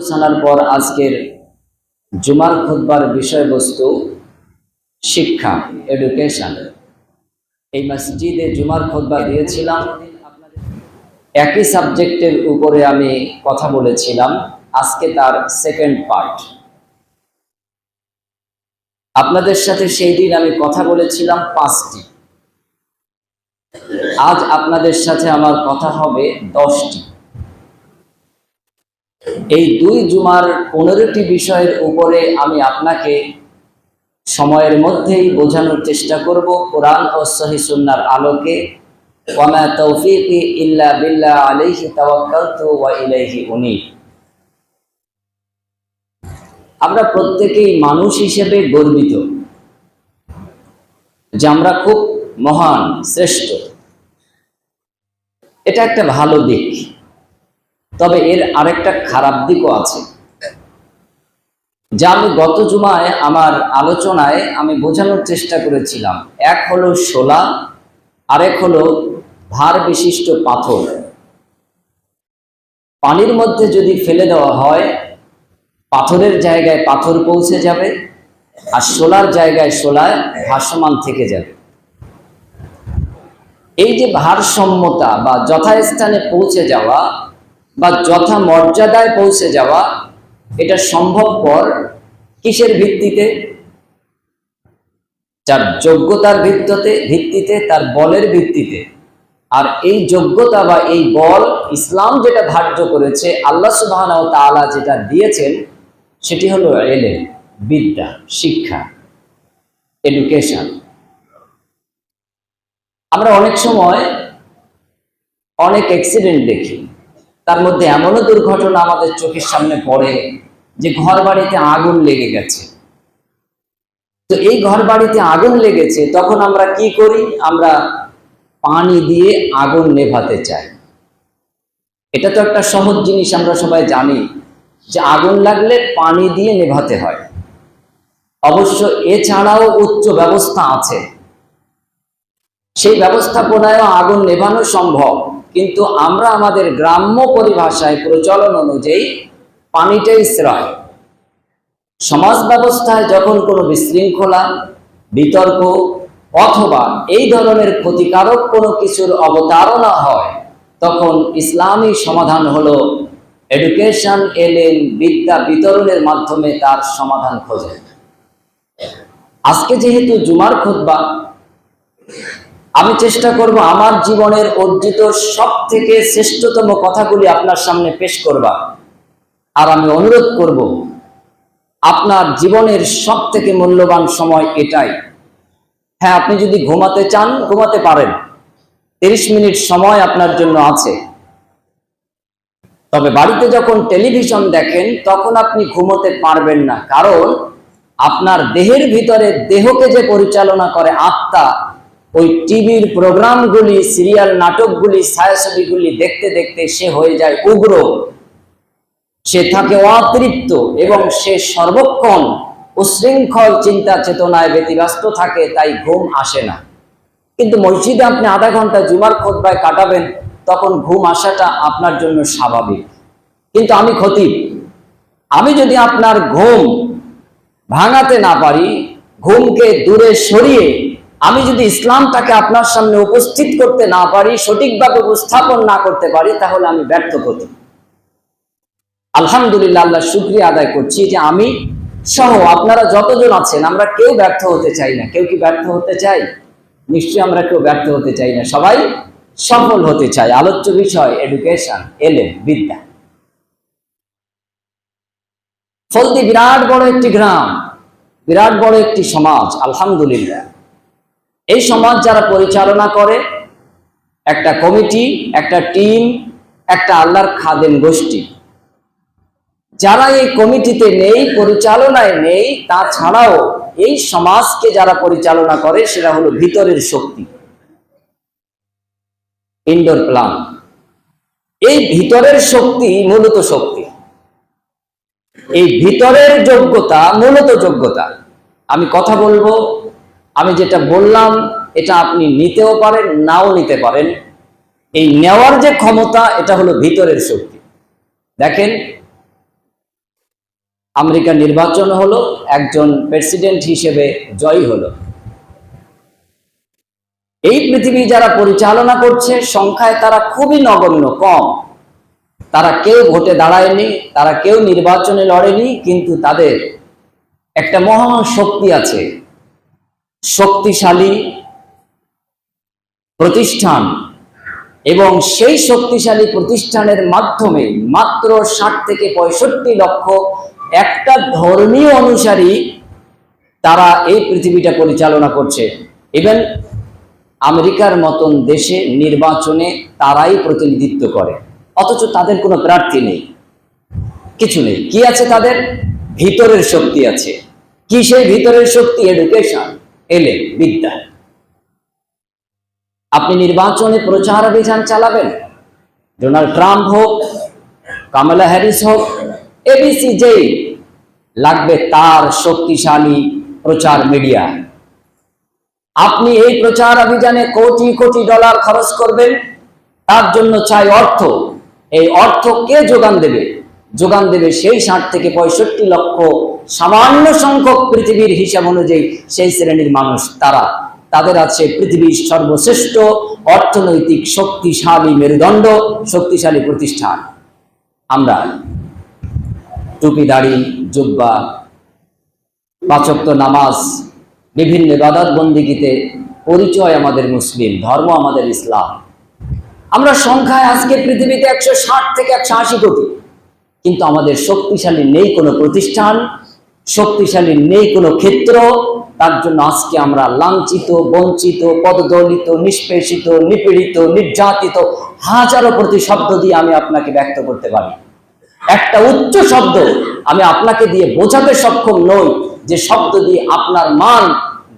আলোচনার পর আজকের জুমার খুতবার বিষয়বস্তু শিক্ষা এডুকেশন এই মসজিদে জুমার খুতবা দিয়েছিলাম। একই সাবজেক্টের উপরে আমি কথা বলেছিলাম। আজকে তার সেকেন্ড পার্ট আপনাদের সাথে সেই দিন আমি কথা বলেছিলাম পাঁচটি। আজ আপনাদের সাথে আমার কথা হবে দশটি। এই দুই জুমার পনেরোটি বিষয়ের উপরে আমি আপনাকে সময়ের মধ্যেই বোঝানোর চেষ্টা করব কোরআন ও সহি সুন্নার আলোকে। ওয়ামা তৌফিকি ইল্লা বিল্লাহ আলাইহি তাওয়াক্কালতু ওয়া আমরা প্রত্যেকেই মানুষ হিসেবে গর্বিত যে আমরা খুব মহান, শ্রেষ্ঠ। এটা একটা ভালো দিক। তবে এর আরেকটা খারাপ দিকও আছে। যা আমি গত জুমায় আমার আলোচনায় আমি বোঝানোর চেষ্টা করেছিলাম। এক হলো শোলা, আরেক হলো ভার বিশিষ্ট পাথর। পানির মধ্যে যদি ফেলে দেওয়া হয়, পাথরের জায়গায় পাথর পৌঁছে যাবে আর শোলার জায়গায় শোলায় ভাসমান থেকে যাবে। এই যে ভারসাম্যতা বা যথাস্থানে পৌঁছে যাওয়া বা যথা মর্যাদায় পৌঁছে যাওয়া, এটা সম্ভবপর কিসের ভিত্তিতে? যার যোগ্যতার ভিত্তিতে ভিত্তিতে, তার বলের ভিত্তিতে। আর এই যোগ্যতা বা এই বল ইসলাম যেটা ধার্য করেছে, আল্লাহ সুবাহ তাআলা যেটা দিয়েছেন, সেটি হলো এলে বিদ্যা, শিক্ষা এডুকেশন আমরা অনেক সময় অনেক অ্যাক্সিডেন্ট দেখি। তার মধ্যে এমনও দুর্ঘটনা আমাদের চোখের সামনে পড়ে যে ঘর বাড়িতে আগুন লেগে গেছে। তো এই ঘর বাড়িতে আগুন লেগেছে, তখন আমরা কি করি? আমরা পানি দিয়ে আগুন নেভাতে চাই। এটা তো একটা সহজ জিনিস, আমরা সবাই জানি যে আগুন লাগলে পানি দিয়ে নেভাতে হয়। অবশ্য এছাড়াও উচ্চ ব্যবস্থা আছে। সেই ব্যবস্থাপনায় আগুন নেভানো সম্ভব। কিন্তু আমরা আমাদের গ্রাম্য পরিভাষায় প্রচলন অনুযায়ী পানিটাই শ্রয় সমাজ ব্যবস্থায় যখন কোনো বিশৃঙ্খলা, বিতর্ক অথবা এই ধরনের ক্ষতিকারক কোনো কিছুর অবতারণা হয়, তখন ইসলামী সমাধান হলো এডুকেশন এলেন বিদ্যা বিতরণের মাধ্যমে তার সমাধান খোঁজে। আজকে যেহেতু জুমার খুতবা আমি চেষ্টা করব আমার জীবনের অর্জিত সব থেকে শ্রেষ্ঠতম কথাগুলি আপনার সামনে পেশ করবা আর আমি অনুরোধ করব, আপনার জীবনের সব থেকে মূল্যবান সময় এটাই। হ্যাঁ আপনি যদি ঘুমাতে চান, ঘুমাতে পারেন। তিরিশ মিনিট সময় আপনার জন্য আছে। তবে বাড়িতে যখন টেলিভিশন দেখেন, তখন আপনি ঘুমোতে পারবেন না। কারণ আপনার দেহের ভিতরে দেহকে যে পরিচালনা করে আত্মা ওই টিভির প্রোগ্রামগুলি, সিরিয়াল নাটকগুলি, ছায়াছবিগুলি দেখতে দেখতে সে হয়ে যায় উগ্র। সে থাকে অতৃপ্ত এবং সে সর্বক্ষণ উশৃঙ্খল চিন্তা চেতনায় ব্যতিব্যস্ত থাকে, তাই ঘুম আসে না। কিন্তু মসজিদে আপনি আধা ঘণ্টা জুমার খোদবায় কাটাবেন, তখন ঘুম আসাটা আপনার জন্য স্বাভাবিক। কিন্তু আমি ক্ষতি আমি যদি আপনার ঘুম ভাঙাতে না পারি, ঘুমকে দূরে সরিয়ে আমি যদি ইসলামটাকে আপনার সামনে উপস্থিত করতে না পারি, সঠিকভাবে উপস্থাপন না করতে পারি, তাহলে আমি ব্যর্থ করি আলহামদুলিল্লাহ, আল্লাহ শুক্রিয়া আদায় করছি যে আমি সহ আপনারা যতজন আছেন, আমরা কেউ ব্যর্থ হতে চাই না। কেউ কি ব্যর্থ হতে চাই নিশ্চয়ই আমরা কেউ ব্যর্থ হতে চাই না। সবাই সফল হতে চাই আলোচ্য বিষয় এডুকেশন এলে বিদ্যা। ফলদি বিরাট বড় একটি গ্রাম, বিরাট বড় একটি সমাজ, আলহামদুলিল্লাহ। এই সমাজ যারা পরিচালনা করে, একটা কমিটি, একটা টিম, একটা আল্লাহর খাদেন গোষ্ঠী, যারা এই কমিটিতে নেই, পরিচালনায় নেই, তাছাড়াও এই সমাজকে যারা পরিচালনা করে, সেটা হলো ভিতরের শক্তি। ইনডোর প্লান এই ভিতরের শক্তি মূলত শক্তি। এই ভিতরের যোগ্যতা মূলত যোগ্যতা। আমি কথা বলব আমি যেটা বললাম, এটা আপনি নিতেও পারেন, নাও নিতে পারেন। এই নেওয়ার যে ক্ষমতা, এটা হলো ভিতরের শক্তি। দেখেন, আমেরিকার নির্বাচন হলো, একজন প্রেসিডেন্ট হিসেবে জয়ী হলো। এই পৃথিবী যারা পরিচালনা করছে, সংখ্যায় তারা খুবই নগণ্য, কম। তারা কেউ ভোটে দাঁড়ায়নি, তারা কেউ নির্বাচনে লড়েনি, কিন্তু তাদের একটা মহান শক্তি আছে। শক্তিশালী প্রতিষ্ঠান এবং সেই শক্তিশালী প্রতিষ্ঠানের মাধ্যমে মাত্র ষাট থেকে পঁয়ষট্টি লক্ষ একটা ধর্মীয় অনুসারী তারা এই পৃথিবীটা পরিচালনা করছে। ইভেন আমেরিকার মতন দেশে নির্বাচনে তারাই প্রতিনিধিত্ব করে। অথচ তাদের কোনো প্রার্থী নেই। কিছু নেই। কি আছে তাদের? ভিতরের শক্তি আছে। কি সেই ভিতরের শক্তি? এডুকেশন এলে বিদ্যা। আপনি নির্বাচনে প্রচার অভিযান চালাবেন। ডোনাল্ড ট্রাম্প হোক, কামালা হ্যারিস হোক, এবিসি যেই লাগবে তার শক্তিশালী প্রচার মিডিয়া। আপনি এই প্রচার অভিযানে কোটি কোটি ডলার খরচ করবেন। তার জন্য চাই অর্থ। এই অর্থ কে যোগান দেবে? যোগান দেবে সেই ষাট থেকে পঁয়ষট্টি লক্ষ সামান্য সংখ্যক পৃথিবীর হিসাব অনুযায়ী সেই শ্রেণির মানুষ তারা। তাদের আছে পৃথিবীর সর্বশ্রেষ্ঠ অর্থনৈতিক শক্তিশালী মেরুদণ্ড, শক্তিশালী প্রতিষ্ঠান। আমরা টুপি, দাড়ি, জুব্বা, পাচক্ত নামাজ, বিভিন্ন ইবাদত বন্দিগিতে পরিচয় আমাদের মুসলিম, ধর্ম আমাদের ইসলাম। আমরা সংখ্যায় আজকে পৃথিবীতে একশো ষাট থেকে একশো আশি কোটি। কিন্তু আমাদের শক্তিশালী নেই কোনো প্রতিষ্ঠান, শক্তিশালী নেই কোনো ক্ষেত্র। তার জন্য আজকে আমরা লাঞ্ছিত, বঞ্চিত, পদদলিত, নিষ্পেষিত, নিপীড়িত, নির্যাতিত হাজারো প্রতি শব্দ দিয়ে আমি আপনাকে ব্যক্ত করতে পারি। একটা উচ্চ শব্দ আমি আপনাকে দিয়ে বোঝাতে সক্ষম নই যে শব্দ দিয়ে আপনার মান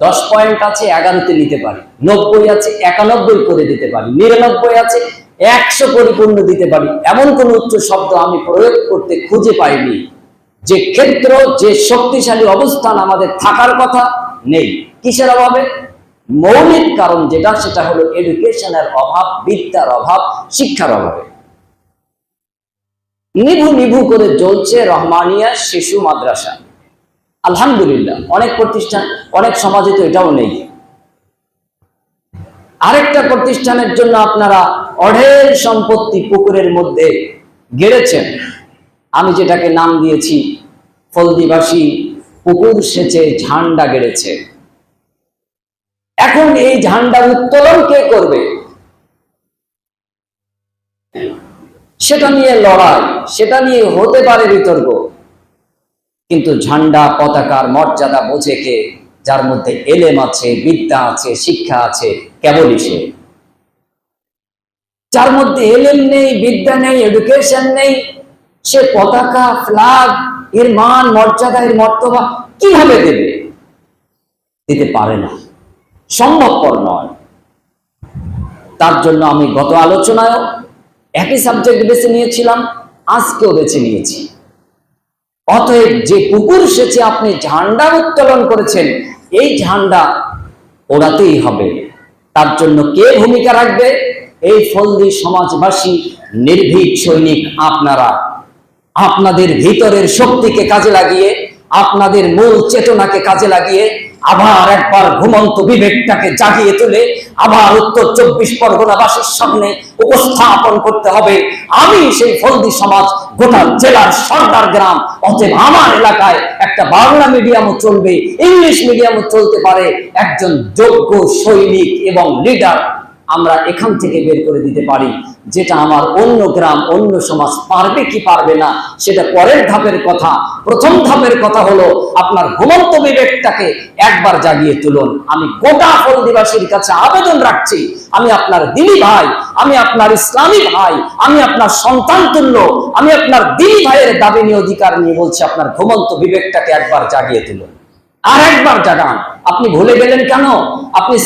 দশ পয়েন্ট আছে, এগারোতে নিতে পারি। নব্বই আছে, একানব্বই করে দিতে পারি। নিরানব্বই আছে একশো পরিপূর্ণ দিতে পারি। এমন কোন উচ্চ শব্দ আমি প্রয়োগ করতে খুঁজে পাইনি। যে ক্ষেত্র, যে শক্তিশালী অবস্থান আমাদের থাকার কথা নেই। কিসের অভাবে? মৌলিক কারণ যেটা, সেটা হলো এডুকেশনের অভাব, বিদ্যার অভাব, শিক্ষার অভাবে। নিভু নিভু করে জ্বলছে রহমানিয়া শিশু মাদ্রাসা। আলহামদুলিল্লাহ, অনেক প্রতিষ্ঠান, অনেক সমাজে তো এটাও নেই। আরেকটা প্রতিষ্ঠানের জন্য আপনারা অঢেল সম্পত্তি পুকুরের মধ্যে গেড়েছেন। আমি যেটাকে নাম দিয়েছি, ফলদিবাসী পুকুর সেচে ঝান্ডা গেড়েছে। এখন এই ঝান্ডা উত্তোলন কে করবে? সেটা নিয়ে লড়াই, সেটা নিয়ে হতে পারে বিতর্ক। কিন্তু ঝান্ডা পতাকার মর্যাদা বোঝে কে? যার মধ্যে এলেম আছে, বিদ্যা আছে, শিক্ষা আছে, কেবলই সে। যার মধ্যে এলেম নেই, বিদ্যা নেই এডুকেশন নেই, সে পতাকা ফ্ল্যাগ এর মান, মর্যাদা, এর মর্তবা কীভাবে দেবে? দিতে পারে না। সম্ভবপর নয়। তার জন্য আমি গত আলোচনায় একই সাবজেক্ট বেছে নিয়েছিলাম, আজকেও বেছে নিয়েছি। অতএব যে পুকুর সেচে আপনি ঝান্ডা উত্তোলন করেছেন, এই ঝান্ডা ওড়াতেই হবে। তার জন্য কে ভূমিকা রাখবে? এই ফলদি সমাজবাসী, নির্ভীক সৈনিক আপনারা, আপনাদের ভিতরের শক্তিকে কাজে লাগিয়ে, আপনাদের মূল চেতনাকে কাজে লাগিয়ে, আবার একবার ঘুমন্ত বিবেকটাকে জাগিয়ে তুলে, আবার উত্তর চব্বিশ পরগনাবাসীর সামনে উপস্থাপন করতে হবে। আমি সেই ফলদি সমাজ, গোটা জেলার সর্দার গ্রাম, অতএব আমার এলাকায় একটা বাংলা মিডিয়ামও চলবে, ইংলিশ মিডিয়ামও চলতে পারে। একজন যোগ্য সৈনিক এবং লিডার আমরা এখান থেকে বের করে দিতে পারি। যেটা আমার অন্য গ্রাম, অন্য সমাজ পারবে কি পারবে না, সেটা পরের ধাপের কথা। প্রথম ধাপের কথা হলো, আপনার ঘুমন্ত বিবেকটাকে একবার জাগিয়ে তুলুন। আমি গোটা ফলদিবাসীর কাছে আবেদন রাখছি, আমি আপনার দিনী ভাই, আমি আপনার ইসলামী ভাই, আমি আপনার সন্তান তুল্য, আমি আপনার দিনী ভাইয়ের দাবি নিয়ে অধিকার নিয়ে বলছি, আপনার ঘুমন্ত বিবেকটাকে একবার জাগিয়ে তুলুন। আর একবার জাগান। আপনি ভুলে গেলেন কেন? আপনি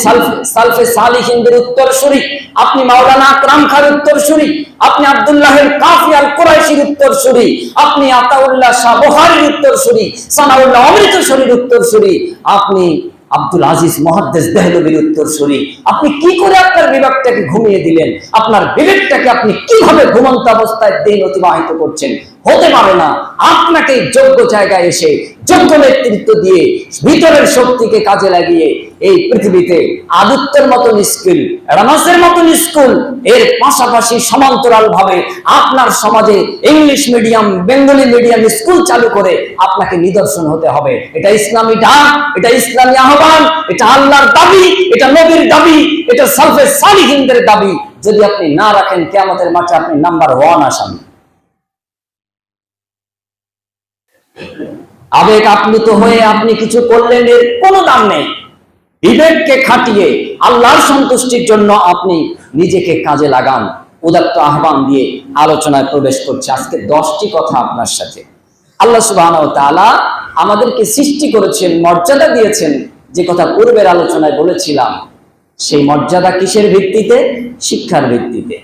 সালফে সালিহিনদের উত্তরসূরি। আপনি মাওলানা আকরাম খার উত্তরসূরি। আপনি আব্দুল্লাহের কাফি আল কুরাইশির উত্তরসূরি। আপনি আতাউল্লাহ শাহ বুখারীর উত্তরসূরি। সানাউল্লাহ অমৃতসরীর উত্তরসূরি। আপনি আব্দুল আজিজ মহাদ্দেস দেহলবির উত্তরসূরি। আপনি কি করে আপনার বিবেকটাকে ঘুমিয়ে দিলেন? আপনার বিবেকটাকে আপনি কীভাবে ঘুমন্ত অবস্থায় দিন অতিবাহিত করছেন? হতে পারে না। আপনাকে যোগ্য জায়গায় এসে যোগ্য নেতৃত্ব দিয়ে ভিতরের শক্তিকে কাজে লাগিয়ে এই পৃথিবীতে আদিত্যের মতন স্কুল রামাসের মতন স্কুলের পাশাপাশি সমান্তরাল ভাবে আপনার সমাজে English medium, Bengali medium school চালু করে আপনাকে নিদর্শন হতে হবে। এটা ইসলামী ডাক এটা ইসলামী আহ্বান, এটা আল্লাহর দাবি, এটা নবীর দাবি, এটা সালফে সালিহিনদের দাবি। যদি আপনি না রাখেন, কেয়ামতের মাঠে আপনি নাম্বার ওয়ান আসামি। আবেগ আপ্লুত হয়ে আপনি কিছু করলেন, এর কোনো দাম নেই। বিবেককে খাটিয়ে, আল্লাহর সন্তুষ্টির জন্য আপনি নিজেকে কাজে লাগান। উদাত্ত আহ্বান দিয়ে আলোচনায় প্রবেশ করছে। আজকে দশটি কথা আপনার সাথে। আল্লাহ সুবাহ আমাদেরকে সৃষ্টি করেছেন, মর্যাদা দিয়েছেন। যে কথা পূর্বের আলোচনায় বলেছিলাম, সেই মর্যাদা কিসের ভিত্তিতে? শিক্ষার ভিত্তিতে।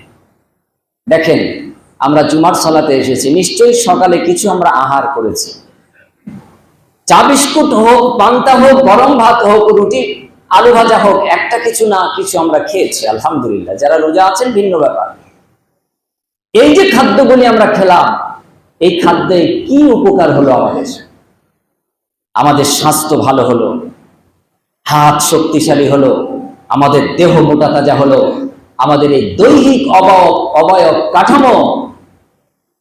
দেখেন, আমরা জুমার সালাতে এসেছি। নিশ্চয়ই সকালে কিছু আমরা আহার করেছি। চা বিস্কুট হোক, পান্তা হোক, গরম ভাত হোক, রুটি, আলু ভাজা হোক, একটা কিছু না কিছু আমরা খেয়েছি, আলহামদুলিল্লাহ। যারা রোজা আছেন, ভিন্ন ব্যাপার। এই যে খাদ্যগুলি আমরা খেলাম, এই খাদ্যে কি উপকার হলো আমাদের? আমাদের স্বাস্থ্য ভালো হলো, হাত শক্তিশালী হলো, আমাদের দেহ মোটা তাজা হলো, আমাদের এই দৈহিক অবয়ব অবয়ব কাঠামো,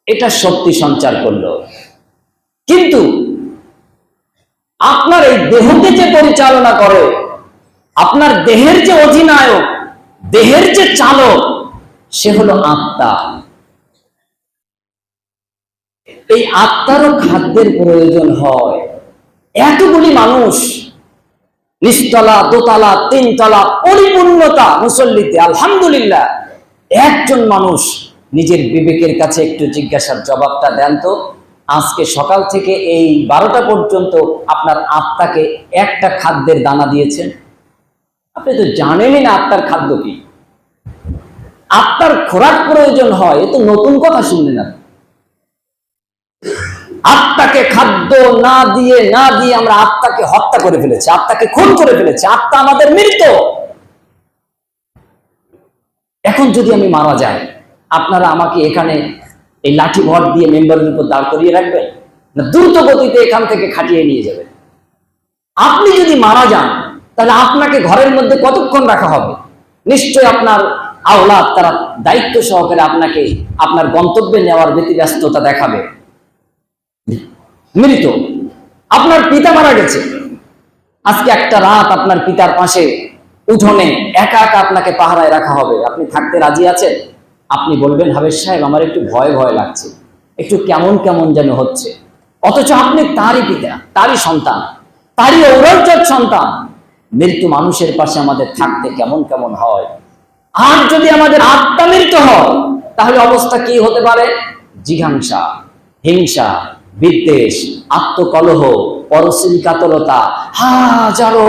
এটা শক্তি সঞ্চার করল। কিন্তু আপনার এই দেহকে যে পরিচালনা করে, আপনার দেহের যে অধিনায়ক, দেহের যে চালক, সে হলো আত্মা। এই আত্মারও খাদ্যের প্রয়োজন হয়। এতগুলি মানুষ, নিচতলা, দোতলা, তিনতলা, পরিপূর্ণতা মুসল্লিতে, আলহামদুলিল্লাহ, একজন মানুষ নিজের বিবেকের কাছে একটু জিজ্ঞাসার জবাবটা দেন তো। আজকে সকাল থেকে এই বারোটা পর্যন্ত আপনার আত্মাকে একটা খাদ্যের দানা দিয়েছেন। আপনি তো জানেনই না আত্মার খাদ্য কি। আত্মার খোরাক প্রয়োজন হয় তো নতুন কথা শুনলেন আপনি। আত্মাকে খাদ্য না দিয়ে না দিয়ে আমরা আত্মাকে হত্যা করে ফেলেছি, আত্মাকে খুন করে ফেলেছি, আত্মা আমাদের মৃত। এখন যদি আমি মারা যাই, আপনারা আমাকে এখানে এই লাঠি ভর দিয়ে মেম্বারের উপর দাঁড় করিয়ে রাখবেন? না দ্রুত গতিতে এখান থেকে খাটিয়ে নিয়ে যাবেন। আপনি যদি মারা যান, তাহলে আপনাকে ঘরের মধ্যে কতক্ষণ রাখা হবে? নিশ্চয় আপনার আওলাদ তারা দায়িত্ব সহকারে আপনাকে আপনার গন্তব্যে নেওয়ার ব্যতিব্যস্ততা দেখাবে। মৃত। আপনার পিতা মারা গেছে। আজকে একটা রাত আপনার পিতার পাশে উঠোনে একা একা আপনাকে পাহারায় রাখা হবে। আপনি থাকতে রাজি আছেন? আপনি বলবেন, হাবেশ সাহেব, আমার একটু ভয় ভয় লাগছে। একটু কেমন কেমন যেন হচ্ছে। অথচ আপনি তারই পিতা, তারই সন্তান, তারই ঔরজ্জার সন্তান। মৃত্যু মানুষের পাশে আমাদের থাকতে কেমন কেমন হয়। আর যদি আমাদের আত্মা মৃত্যু হয়, তাহলে অবস্থা কি হতে পারে? জিঘাংসা, হিংসা, বিদ্বেষ, আত্মকলহ পরশ্রী কাতরতা হাজারো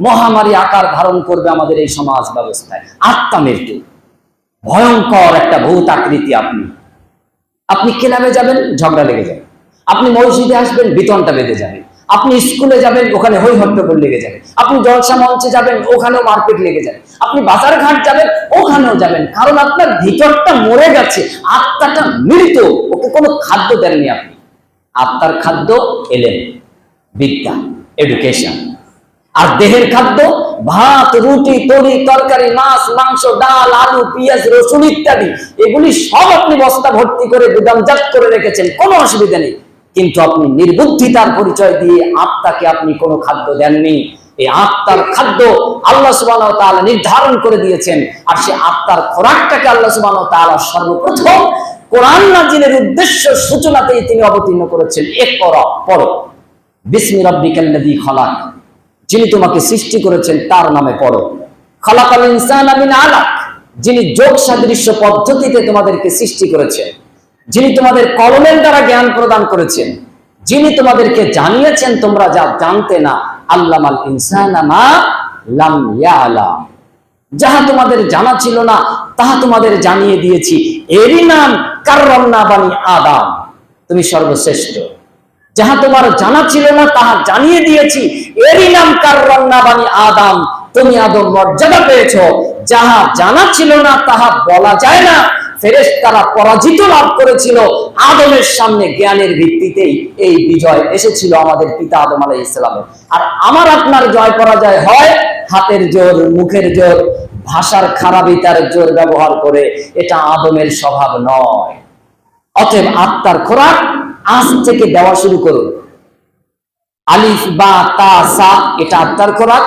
মহামারী আকার ধারণ করবে আমাদের এই সমাজ ব্যবস্থায়। আত্মা মৃত্যু। ভয়ঙ্কর একটা ভূত আকৃতি আপনি। আপনি ক্লাবে যাবেন, ঝগড়া লেগে যাবে। আপনি মসজিদে আসবেন, বিতনটা বেঁধে যাবে। আপনি স্কুলে যাবেন, ওখানে হই হট্টগোল লেগে যাবে। আপনি জলসা মঞ্চে যাবেন, ওখানেও মারপিট লেগে যাবে। আপনি বাজার ঘাট যাবেন, ওখানেও যাবেন। কারণ আপনার ভিতরটা মরে গেছে, আত্মাটা মৃত, ওকে কোনো খাদ্য দেননি আপনি। আত্মার খাদ্য এলেন, বিদ্যা এডুকেশন আর দেহের খাদ্য ভাত, রুটি তরি তরকারি, মাছ, মাংস, ডাল, আলু, পেঁয়াজ, রসুন ইত্যাদি। এগুলি সব আপনি বস্তা ভর্তি করে গুদামজাত করে রেখেছেন, কোনো অসুবিধা নেই। কিন্তু আপনি নির্বুদ্ধিতার পরিচয় দিয়ে আত্মাকে আপনি কোনো খাদ্য দেননি। এই আত্মার খাদ্য আল্লাহ সুবাহ তাআলা নির্ধারণ করে দিয়েছেন। আর সে আত্মার খোরাকটাকে আল্লাহ সুবাহ তাআলা সর্বপ্রথম কোরআন নাজিলের উদ্দেশ্য সূচনাতেই তিনি অবতীর্ণ করেছেন। এক করা পড়ো বিসমি রব্বিকাল্লাযী খলাক। যিনি তোমাকে সৃষ্টি করেছেন, তার নামে পড়ো। খলাকাল ইনসান মিন আলাক। যিনি যোগ সাদৃশ্য পদ্ধতিতে তোমাদেরকে সৃষ্টি করেছেন, যিনি তোমাদের কলমের দ্বারা জ্ঞান প্রদান করেছেন, যিনি তোমাদেরকে জানিয়েছেন, তোমরা যা জানতে না, আল্লামাল ইনসানা মা লাম ইয়ালাম। যাহা তোমাদের জানা ছিল না, তাহা তোমাদের জানিয়ে দিয়েছি। এরই নাম কার্রমনা বানি আদাম। তুমি সর্বশ্রেষ্ঠ। যাহা তোমার জানা ছিল না, তাহা জানিয়ে দিয়েছি। এরই নাম কার্রমনা বানি আদাম? তুমি আদম মর্যাদা পেয়েছ। যাহা জানা ছিল না, তাহা বলা যায় না। ফেরেশ তারা পরাজিত লাভ করেছিল। আদমের সামনে জ্ঞানের ভিত্তিতেই এই বিজয় এসেছিল আমাদের পিতা আদম আলাই ইসলামের আর আমার আপনার জয় পরাজয় হয় হাতের জোর, মুখের জোর, ভাষার খারাপিতার জোর ব্যবহার করে। এটা আদমের স্বভাব নয়। অতএব আত্মার খোরাক আজ থেকে দেওয়া শুরু করুন আলিফ, বা, তা, সা, এটা আত্মার খোরাক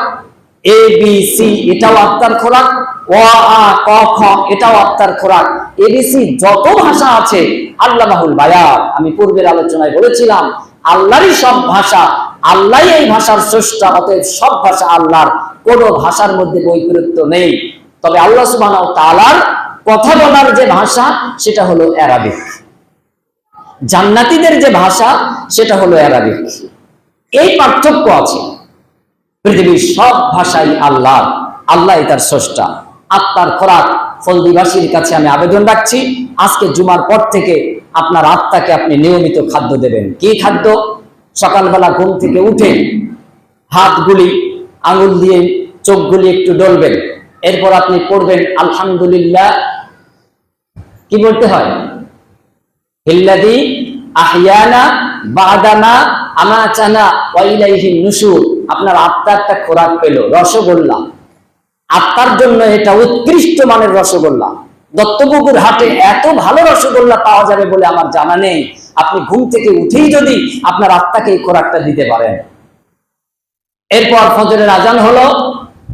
এ, বি, সি, এটাও আত্মার খোরাক ও, আ, ক, খ, এটাও আত্মার খোরাক এবিসি যত ভাষা আছে আমি পূর্বের আলোচনায় বলেছিলাম, আল্লাহরই সব ভাষা আল্লাহ এই ভাষার স্রষ্টা, অতএব সব ভাষা আল্লাহর। কোনো ভাষার মধ্যে বৈপরীত্য নেই। তবে আল্লাহ সুবহান তাআলার কথা বলার যে ভাষা, সেটা হলো অ্যারাবিক। জান্নাতীদের যে ভাষা, সেটা হলো অ্যারাবিক এই পার্থক্য আছে। পৃথিবীর সব ভাষাই আল্লাহ। আল্লাহ তার স্রষ্টা। আত্মার খোরাক ফলদিবাসীর কাছে আমি আবেদন রাখছি। আজকে জুমার পর থেকে আপনার আত্মাকে আপনি নিয়মিত খাদ্য দেবেন। কি খাদ্য? সকালবেলা ঘুম থেকে উঠে হাতগুলি আঙুল দিয়ে চোখগুলি একটু ডলবেন। এরপর আপনি পড়বেন, আলহামদুলিল্লাহ। কি বলতে হয়? ইল্লাদি আহিয়ানা বাদানা আমাচানা ওয়াইলাইহি নুশুর আপনার আত্মা একটা খোরাক পেল, রসগোল্লা। আত্মার জন্য এটা উৎকৃষ্ট মানের রসগোল্লা। দত্তপুকুর হাটে এত ভালো রসগোল্লা পাওয়া যাবে বলে আমার জানা নেই। আপনি ঘুম থেকে উঠেই যদি আপনার আত্মাকে এই খোরাকটা দিতে পারেন। এরপর ফজরের আজান হলো।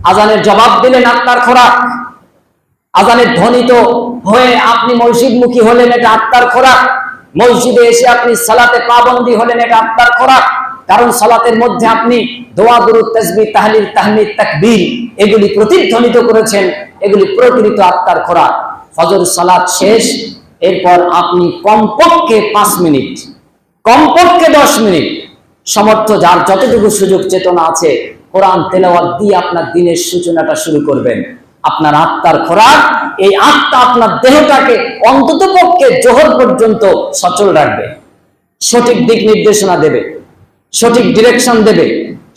আজানের জবাব দিলেন আত্মার খোরাক। আজানের ধ্বনিত হয়ে আপনি মসজিদমুখী হলেন, এটা আত্মার খোরাক। মসজিদে এসে আপনি সালাতে পাবন্দি হলেন এটা আত্মার খোরাক কারণ সালাতের মধ্যে আপনি দোয়া গুরু তসবি তাহলিল, তাহমিদ, তাকবীর এগুলি প্রতিধ্বনিত করেছেন, এগুলি প্রকৃত আত্মার খোরাক ফজর সালাত শেষ, এরপর আপনি কমপক্ষে পাঁচ মিনিট, কমপক্ষে দশ মিনিট সমর্থ যার যতটুকু সুযোগ চেতনা আছে কোরআন তেলাওয়াত দিয়ে আপনার দিনের সূচনাটা শুরু করবেন। আপনার আত্মার খোরাক, এই আত্মা আপনার দেহটাকে অন্তত পক্ষে জোহর পর্যন্ত সচল রাখবে। সঠিক দিক নির্দেশনা দেবে, সঠিক ডিরেকশন দেবে,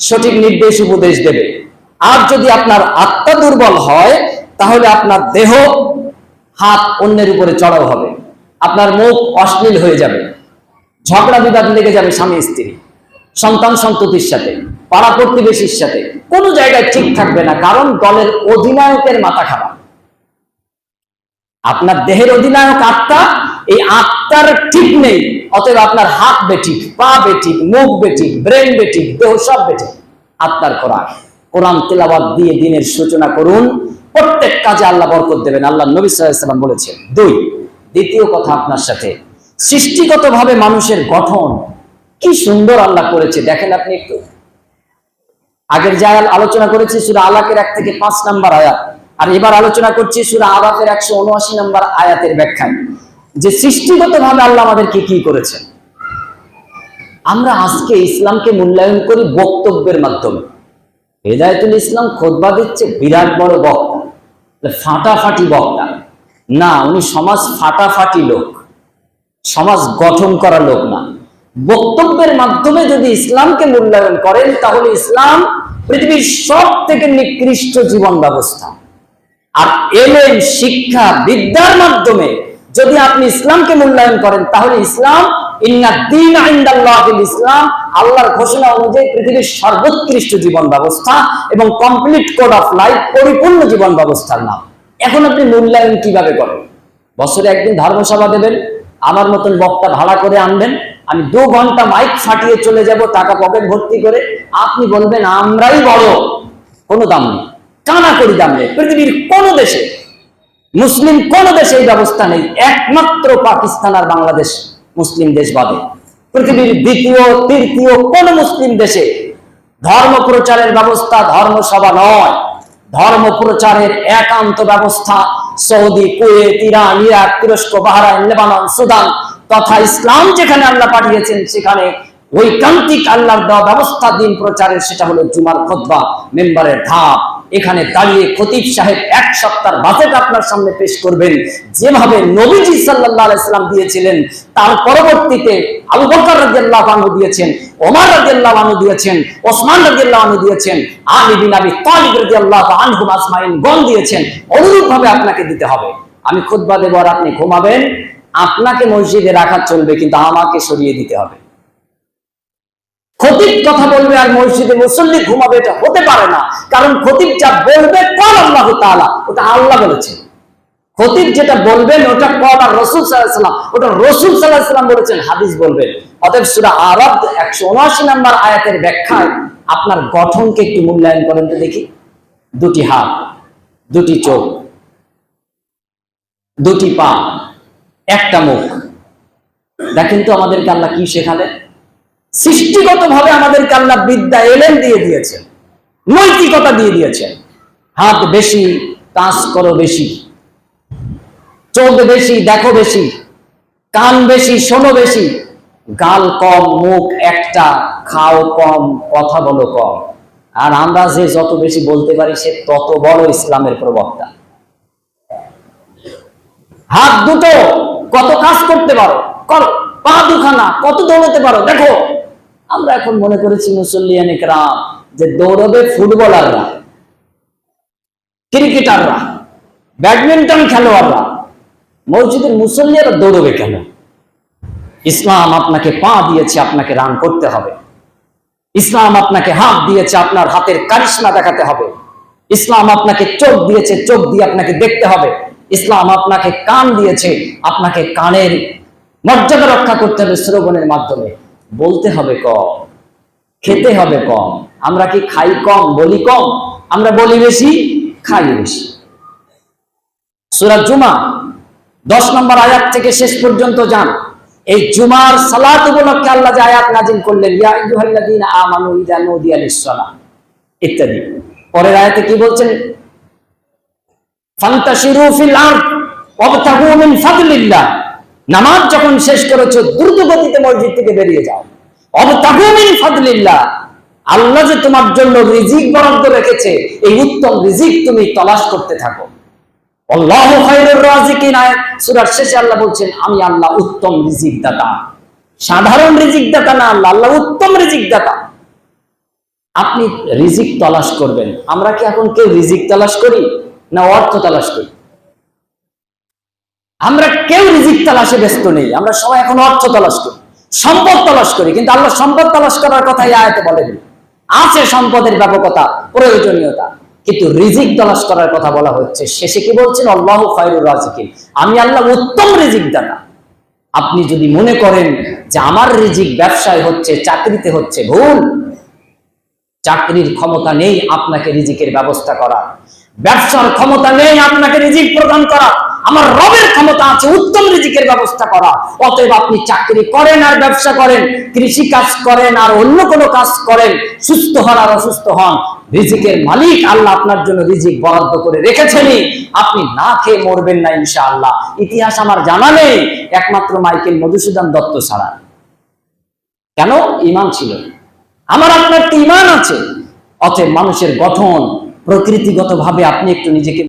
সঠিক নির্দেশ উপদেশ দেবে। আর যদি আপনার আত্মা দুর্বল হয়, তাহলে আপনার দেহ, হাত অন্যের উপরে চড়াও হবে। আপনার মুখ অশ্লীল হয়ে যাবে। ঝগড়া বিবাদ লেগে যাবে স্বামী স্ত্রী সন্তান সন্ততির সাথে পাড়া প্রতিবেশীর সাথে। কোনো জায়গায় ঠিক থাকবে না, কারণ দলের অধিনায়কের মাথা খারাপ। আপনার দেহের অধিনায়ক আত্মা, এই আত্মার ঠিক নেই, অতএব আপনার হাত বেঠিক, পা বেঠিক, মুখ বেঠিক, ব্রেন বেঠিক, দেহ সব বেঠিক। আত্মার খোরাক কোরআন তেলাবাদ দিয়ে দিনের সূচনা করুন, প্রত্যেক কাজে আল্লাহ বরকত দেবেন। আল্লাহ নবী সাল্লাম বলেছেন, দুই, দ্বিতীয় কথা আপনার সাথে, সৃষ্টিগতভাবে মানুষের গঠন কি সুন্দর আল্লাহ করেছে। দেখেন আপনি একটু। আগের আয়াত আলোচনা করেছি, সুরা আলাকের এক থেকে পাঁচ নাম্বার আয়াত। আর এবার আলোচনা করছি সুরা আবাকের একশো উনআশি নাম্বার আয়াতের ব্যাখ্যায়। যে সৃষ্টিগত ভাবে আল্লাহ আমাদেরকে কি করেছেন? আমরা আজকে ইসলামকে মূল্যায়ন করি বক্তব্যের মাধ্যমে। হেদায়তুল ইসলাম খোদবা দিচ্ছে বিরাট বড় বক্তা। ফাটাফাটি বক্তা। না, উনি সমাজ ফাটাফাটি লোক। সমাজ গঠন করা লোক বক্তব্যের মাধ্যমে যদি ইসলামকে মূল্যায়ন করেন, তাহলে ইসলাম পৃথিবীর সব থেকে নিকৃষ্ট জীবন ব্যবস্থা। আর এলেন শিক্ষা, বিদ্যার মাধ্যমে যদি আপনি ইসলামকে মূল্যায়ন করেন, তাহলে ইসলাম ইসলাম, আল্লাহর ঘোষণা অনুযায়ী পৃথিবীর সর্বোৎকৃষ্ট জীবন ব্যবস্থা এবং কমপ্লিট কোড অফ লাইফ, পরিপূর্ণ জীবন ব্যবস্থার নাম। এখন আপনি মূল্যায়ন কীভাবে করেন? বছরে একদিন ধর্মসভা দেবেন, আমার মতন বক্তা ভাড়া করে আনবেন আমি দু ঘণ্টা মাইক ফাটিয়ে চলে যাব, টাকা পকেট ভর্তি করে। আপনি বলবেন, আমরাই বড়। কোনো দাম নেই। কানা করি দাম নেই। পৃথিবীর কোন দেশে, মুসলিম কোন দেশে এই ব্যবস্থা নেই? একমাত্র পাকিস্তান আর বাংলাদেশ মুসলিম দেশ বাদে। পৃথিবীর দ্বিতীয়, তৃতীয় কোন মুসলিম দেশে ধর্ম প্রচারের ব্যবস্থা ধর্মসভা নয়। ধর্ম প্রচারের একান্ত ব্যবস্থা সৌদি, কুয়েত, ইরান, ইরাক, তুরস্ক, বাহরাইন, লেবানন, সুদান তথা ইসলাম যেখানে আল্লাহ পাঠিয়েছেন, সেখানে ঐকান্তিক আল্লাহর দেওয়া ব্যবস্থা দিন প্রচারের, সেটা হলো জুমার খোদবা, মেম্বারের ধাপ। এখানে দাঁড়িয়ে খতিব সাহেব এক সপ্তাহ বাজেট আপনার সামনে পেশ করবেন। যেভাবে নবীজি আলাইহি দিয়েছিলেন, তার পরবর্তীতে আবু বকর রাদিয়াল্লাহু আনহু দিয়েছেন, ওমর রাদিয়াল্লাহু আনহু দিয়েছেন, ওসমান রাদিয়াল্লাহু আনহু দিয়েছেন, আলী বিন আবি তালিব রাদিয়াল্লাহু আনহু আজমাইন গণ দিয়েছেন। অনুরূপভাবে আপনাকে দিতে হবে। আমি খুতবা দেবো আর আপনি ঘুমাবেন। আপনাকে মসজিদে রাখা চলবে, কিন্তু আমাকে সরিয়ে দিতে হবে। খতিব কথা বলবে আর মসজিদে মুসল্লি ঘুমাবে, এটা হতে পারে না। কারণ খতিব যা বলবে, কল আল্লাহ তাআলা, ওটা আল্লাহ বলেছেন খতিব যেটা বলবেন, ওটা কল আর রসুল সাল্লাম ওটা রসুল সাল্লাম বলেছেন, হাদিস বলবেন। অতএব সুরা আরব একশো উনআশি নম্বর আয়াতের ব্যাখ্যায় আপনার গঠনকে একটু মূল্যায়ন করেন তো দেখি। দুটি হাত, দুটি চোখ, দুটি পা একটা মুখ। দেখেন তো আমাদেরকে আল্লাহ কি শেখালেন? সৃষ্টিগত ভাবে আমাদেরকে আল্লাহ বিদ্যা, এলেন দিয়ে দিয়েছেন। নৈতিকতা দিয়ে দিয়েছেন। হাত বেশি, কাজ করো বেশি। চোখ বেশি, দেখো বেশি। কান বেশি, শোনো বেশি। গাল কম, মুখ একটা, খাও কম, কথা বলো কম। আর আমরা যে যত বেশি বলতে পারি, সে তত বড় ইসলামের প্রবক্তা। হাত দুটো কত কাজ করতে পারো, করো পা দুখানা কত দৌড়াতে পারো, দেখো। আমরা এখন মনে করেছি মুসল্লিয়ানিকরা যে দৌড়বে ফুটবলাররা, ক্রিকেটাররা, ব্যাডমিন্টন খেলোয়াড়রা। মসজিদের মুসল্লিয়ারা দৌড়বে কেন? ইসলাম আপনাকে পা দিয়েছে, আপনাকে রান করতে হবে। ইসলাম আপনাকে হাত দিয়েছে, আপনার হাতের কারিশমা দেখাতে হবে। ইসলাম আপনাকে চোখ দিয়েছে, চোখ দিয়ে আপনাকে দেখতে হবে। ইসলাম আপনাকে কান দিয়েছে, আপনাকে কানের মর্যাদা রক্ষা করতে হবে শ্রবণের মাধ্যমে। বলতে হবে কম, খেতে হবে কম। আমরা কি খাই কম, বলি কম? আমরা বলি বেশি, খাই বেশি। সুরাত জুমা, দশ নম্বর আয়াত থেকে শেষ পর্যন্ত যান। এই জুমার সালাত উপলক্ষে আল্লাহ যে আয়াত নাজিল করলেন, ইয়া আমানু ইযা নুদিয়া ইত্যাদি। পরের আয়াতে কি বলছেন ফান্তাশিরু ফিল আরদ ওয়াবতাগু মিন ফাদলিল্লাহ নামাজ যখন শেষ করেছ দ্রুত গতিতে মসজিদ থেকে বেরিয়ে যাও। ওয়াবতাগু মিন ফাদলিল্লাহ। আল্লাহ যে তোমার জন্য রিজিক বরাদ্দ রেখেছে, এই উত্তম রিজিক তুমি তলাশ করতে থাকো। আল্লাহ সূরার শেষে আল্লাহ বলছেন, আমি আল্লাহ উত্তম রিজিক দাতা সাধারণ রিজিক দাতা না আল্লাহ আল্লাহ উত্তম রিজিক দাতা আপনি রিজিক তলাশ করবেন। আমরা কি এখন কেউ রিজিক তলাশ করি? না অর্থ তলাশ করি। আমরা কেউ রিজিক তালাশে ব্যস্ত নেই। আমরা সবাই এখন অর্থ তলাশ করি, সম্পদ তলাশ করি, কিন্তু আল্লাহ সম্পদ তলাশ করার কথা আয়াতে বলেন। আছে সম্পদের ব্যাপকতা, প্রয়োজনীয়তা, কিন্তু রিজিক তলাশ করার কথা বলা হচ্ছে। শেষে কি বলছেন? আল্লাহ খায়রুর রাজিকিন। আমি আল্লাহ উত্তম রিজিক দাতা আপনি যদি মনে করেন যে আমার রিজিক ব্যবসায় হচ্ছে, চাকরিতে হচ্ছে, ভুল, চাকরির ক্ষমতা নেই আপনাকে রিজিকের ব্যবস্থা করা। ব্যবসার ক্ষমতা নেই, আপনাকে রিজিক প্রদান করা। আমার রবের ক্ষমতা আছে, উত্তম রিজিকের ব্যবস্থা করা। অতএব আপনি চাকরি করেন আর ব্যবসা করেন কৃষি কাজ করেন আর অন্য কোনো কাজ করেন, সুস্থ হন আর অসুস্থ হন। রিজিকের মালিক আল্লাহ আপনার জন্য রিজিক বরাদ্দ করে রেখেছেনই। আপনি না খেয়ে মরবেন না ইনশাআল্লাহ। ইতিহাস আমার জানা নেই, একমাত্র মাইকেল মধুসূদন দত্ত ছাড়া। কেন? ইমান ছিল। আমার আপনার তো ইমান আছে। অতএব মানুষের গঠন প্রকৃতিগত ভাবে আপনি একটু নিজেকে